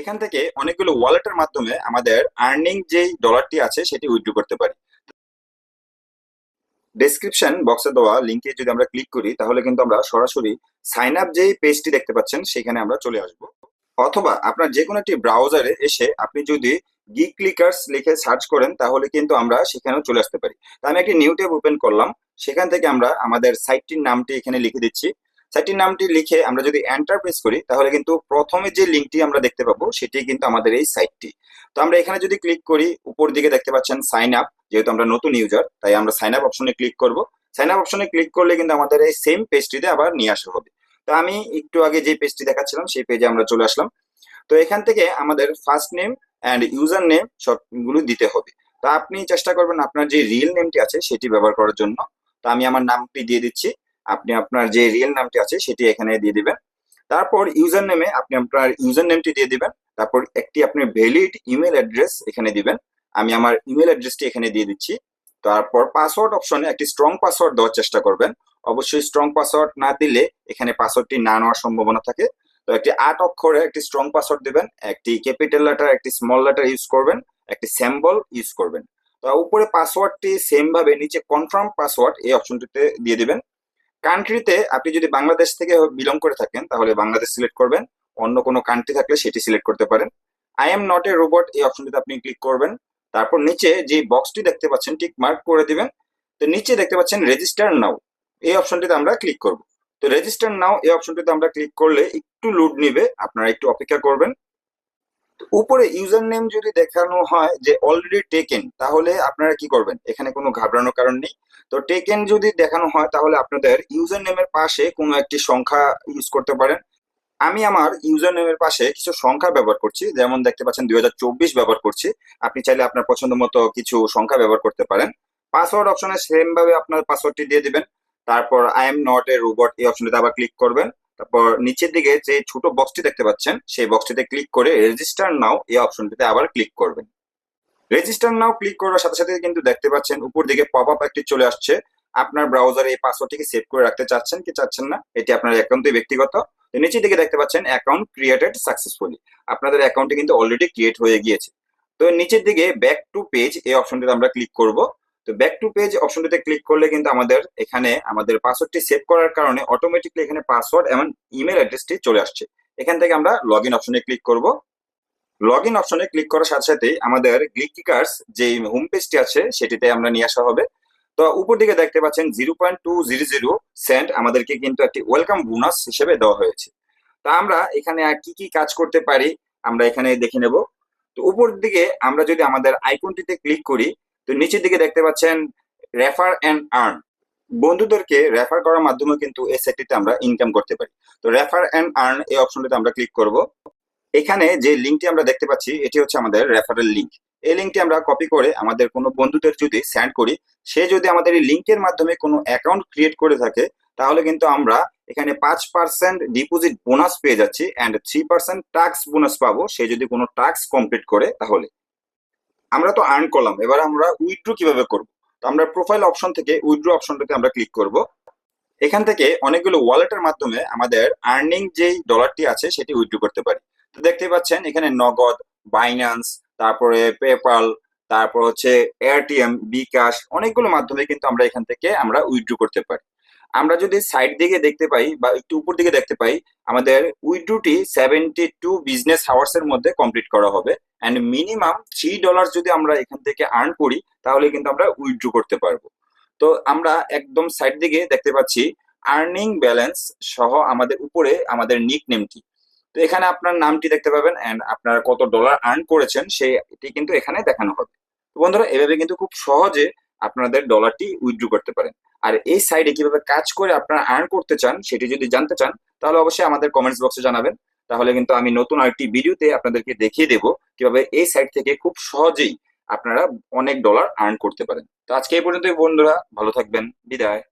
এখান থেকে অনেকগুলো ওয়ালেটের মাধ্যমে আমাদের আর্নিং যেই ডলারটি আছে, সেটি উইথড্র করতে পারি। ডেসক্রিপশন বক্সে দেওয়া লিঙ্কে যদি আমরা ক্লিক করি, তাহলে কিন্তু আমরা সরাসরি সাইন আপ যেই পেজটি দেখতে পাচ্ছেন, সেখানে আমরা চলে আসব। অথবা আপনার যে কোনো একটি ব্রাউজারে এসে আপনি যদি গি ক্লিকার্স লিখে সার্চ করেন, তাহলে কিন্তু আমরা সেখানেও চলে আসতে পারি। তা আমি একটি নিউ ট্যাব ওপেন করলাম। সেখান থেকে আমরা আমাদের সাইটটির নামটি এখানে লিখে দিচ্ছি। সাইটটির নামটি লিখে আমরা যদি এন্টার প্রেস করি, তাহলে কিন্তু প্রথমে যে লিঙ্কটি আমরা দেখতে পাবো, সেটি কিন্তু আমাদের এই সাইটটি। তো আমরা এখানে যদি ক্লিক করি, উপর দিকে দেখতে পাচ্ছেন সাইন আপ যেহেতু আমরা নতুন ইউজার তাই আমরা সাইন আপ অপশনে ক্লিক করব। সাইন আপ অপশনে ক্লিক করলে কিন্তু আমাদের এই সেম পেজটিতে আবার নিয়ে আসা হবে। তো আমি একটু আগে যে পেজটি দেখাচ্ছিলাম, সেই পেজে আমরা চলে আসলাম। তো এখান থেকে আমাদের first name and user name সবগুলো দিতে হবে। তো আপনি চেষ্টা করবেন আপনার যে রিয়েল নেমটি আছে, সেটি ব্যবহার করার জন্য। তো আমি আমার নামটি দিয়ে দিচ্ছি। আপনি আপনার যে রিয়েল নামটি আছে সেটি এখানে দিয়ে দিবেন। তারপর ইউজার নেমে আপনি আপনার ইউজার নেমটি দিয়ে দিবেন। তারপর একটি আপনি ভ্যালিড ইমেল অ্যাড্রেস এখানে দিবেন। আমি আমার ইমেল অ্যাড্রেসটি এখানে দিয়ে দিচ্ছি। তারপর পাসওয়ার্ড অপশনে একটি স্ট্রং পাসওয়ার্ড দেওয়ার চেষ্টা করবেন। অবশ্যই স্ট্রং পাসওয়ার্ড না দিলে এখানে পাসওয়ার্ডটি না নেওয়ার সম্ভাবনা থাকে। তো একটি আট অক্ষরে একটি স্ট্রং পাসওয়ার্ড দেবেন। একটি ক্যাপিটাল লেটার একটি স্মল লেটার ইউজ করবেন। একটি স্যাম্বল ইউজ করবেন। তো উপরে পাসওয়ার্ডটি সেম ভাবে নিচে কনফার্ম পাসওয়ার্ড এই অপশনটিতে দিয়ে দিবেন। কান্ট্রিতে আপনি যদি বাংলাদেশ থেকে বিলং করে থাকেন, তাহলে বাংলাদেশ সিলেক্ট করবেন। অন্য কোনো কান্ট্রি থাকলে সেটি সিলেক্ট করতে পারেন। I am not a robot এই অপশনটিতে আপনি ক্লিক করবেন। তারপর নিচে যে বক্সটি দেখতে পাচ্ছেন টিক মার্ক করে দিবেন। তো নিচে দেখতে পাচ্ছেন রেজিস্টার নাও এই অপশনটিতে আমরা ক্লিক করব। তো রেজিস্টার নাও এই অপশনটিতে আমরা ক্লিক করলে একটু লোড নিবে, আপনারা একটু অপেক্ষা করবেন। উপরে ইউজার নেম যদি দেখানো হয় যে অলরেডি টেকেন তাহলে আপনারা কি করবেন? এখানে কোনো ঘাবড়ানোর কারণ নেই। তো টেকেন যদি দেখানো হয়, তাহলে আপনাদের ইউজার নেমের পাশে কোনো একটি সংখ্যা ইউজ করতে পারেন। আমি আমার ইউজার নেমের পাশে কিছু সংখ্যা ব্যবহার করছি, যেমন দেখতে পাচ্ছেন দুই হাজার চব্বিশ ব্যবহার করছি। আপনি চাইলে আপনার পছন্দ মতো কিছু সংখ্যা ব্যবহার করতে পারেন। পাসওয়ার্ড অপশনে সেম ভাবে আপনার পাসওয়ার্ডটি দিয়ে দিবেন। তারপর I am not a robot এই অপশনটিতে আবার ক্লিক করবেন। তারপর নিচের দিকে যে ছোট বক্সটি দেখতে পাচ্ছেন, সেই বক্সটিতে ক্লিক করে রেজিস্টার নাও এই অপশনটিতে আবার ক্লিক করবেন। রেজিস্টার নাও ক্লিক করার সাথে সাথে কিন্তু দেখতে পাচ্ছেন, উপর দিকে পপ আপ একটি চলে আসছে। আপনার ব্রাউজারে এই পাসওয়ার্ডটিকে সেভ করে রাখতে চাচ্ছেন কি চাচ্ছেন না, এটি আপনার অ্যাকাউন্টে ব্যক্তিগত। নিচের দিকে দেখতে পাচ্ছেন অ্যাকাউন্ট ক্রিয়েটেড সাকসেসফুলি আপনাদের অ্যাকাউন্টটি কিন্তু অলরেডি ক্রিয়েট হয়ে গিয়েছে। তো নিচের দিকে ব্যাক টু পেজ এই অপশনটিতে আমরা ক্লিক করব। তো ব্যাক টু পেজ অপশনটিতে ক্লিক করলে কিন্তু আমাদের এখানে আমাদের পাসওয়ার্ডটি সেভ করার কারণে অটোমেটিকলি এখানে পাসওয়ার্ড এবং ইমেল অ্যাড্রেসটি চলে আসছে। এখান থেকে আমরা লগ ইন অপশনে ক্লিক করব। লগ ইন অপশনে ক্লিক করার সাথে সাথেই আমাদের গ্লিকিকার্স যে হোম পেজটি আছে, সেটিতে আমরা নিয়ে আসা হবে। তো উপর দিকে দেখতে পাচ্ছেন zero point two zero zero cent আমাদেরকে কিন্তু একটি ওয়েলকাম বোনাস হিসেবে দেওয়া হয়েছে। তা আমরা এখানে কি কি কাজ করতে পারি, আমরা এখানে দেখে নেব। তো উপর দিকে আমরা যদি আমাদের আইকনটিতে ক্লিক করি, তো নিচের দিকে দেখতে পাচ্ছেন রেফার অ্যান্ড আর্ন বন্ধুদেরকে রেফার করার মাধ্যমে কিন্তু এই সেটটিতে আমরা ইনকাম করতে পারি। তো রেফার অ্যান্ড আর্ন এই অপশনটিতে আমরা ক্লিক করব। এখানে যে লিঙ্কটি আমরা দেখতে পাচ্ছি, এটি হচ্ছে আমাদের রেফারেল লিঙ্ক এই লিঙ্কটি আমরা কপি করে আমাদের কোনো বন্ধুদের যদি সেন্ড করি, সে যদি আমাদের এই লিঙ্কের মাধ্যমে কোনো অ্যাকাউন্ট ক্রিয়েট করে থাকে, তাহলে কিন্তু আমরা এখানে পাঁচ পার্সেন্ট ডিপোজিট বোনাস পেয়ে যাচ্ছি and three percent tax bonus পাবো। সে যদি কোনো টাক্স কমপ্লিট করে তাহলে। আমরা তো আর্ন করলাম, এবার আমরা উইথড্রু কীভাবে করব? তো আমরা প্রোফাইল অপশন থেকে উইথড্রু অপশনটাতে আমরা ক্লিক করব। এখান থেকে অনেকগুলো ওয়ালেটের মাধ্যমে আমাদের আর্নিং যেই ডলারটি আছে, সেটি উইথড্রু করতে পারি। দেখতে পাচ্ছেন, এখানে নগদ বাইন্যান্স তারপরে পেপাল তারপর হচ্ছে এয়ারটিএম বিকাশ অনেকগুলো মাধ্যমে কিন্তু আমরা এখান থেকে আমরা উইথড্রু করতে পারি। আমরা যদি সাইড দিকে দেখতে পাই বা একটু উপর দিকে দেখতে পাই, আমাদের উইথড্রুটি সেভেন্টি টু বিজনেস আওয়ার্স এর মধ্যে কমপ্লিট করা হবে। অ্যান্ড মিনিমাম থ্রি ডলার যদি আমরা এখান থেকে আর্ন করি, তাহলে কিন্তু আমরা উইথড্রু করতে পারব। তো আমরা একদম সাইড দিকে দেখতে পাচ্ছি আর্নিং ব্যালেন্স সহ আমাদের উপরে আমাদের নিক নেমটি তো এখানে আপনার নামটি দেখতে পাবেন অ্যান্ড আপনারা কত ডলার আর্ন করেছেন সেটি কিন্তু এখানে দেখানো হবে। তো বন্ধুরা, এভাবে কিন্তু খুব সহজে আপনাদের ডলারটি উইথড্রু করতে পারেন। আর এই সাইডে কীভাবে কাজ করে আপনারা আর্ন করতে চান সেটি যদি জানতে চান, তাহলে অবশ্যই আমাদের কমেন্টস বক্সে জানাবেন। তাহলে কিন্তু আমি নতুন আরেকটি ভিডিওতে আপনাদেরকে দেখিয়ে দেব কীভাবে এই সাইট থেকে খুব সহজেই আপনারা অনেক ডলার আর্ন করতে পারেন। তো আজকে এই পর্যন্তই বন্ধুরা, ভালো থাকবেন, বিদায়।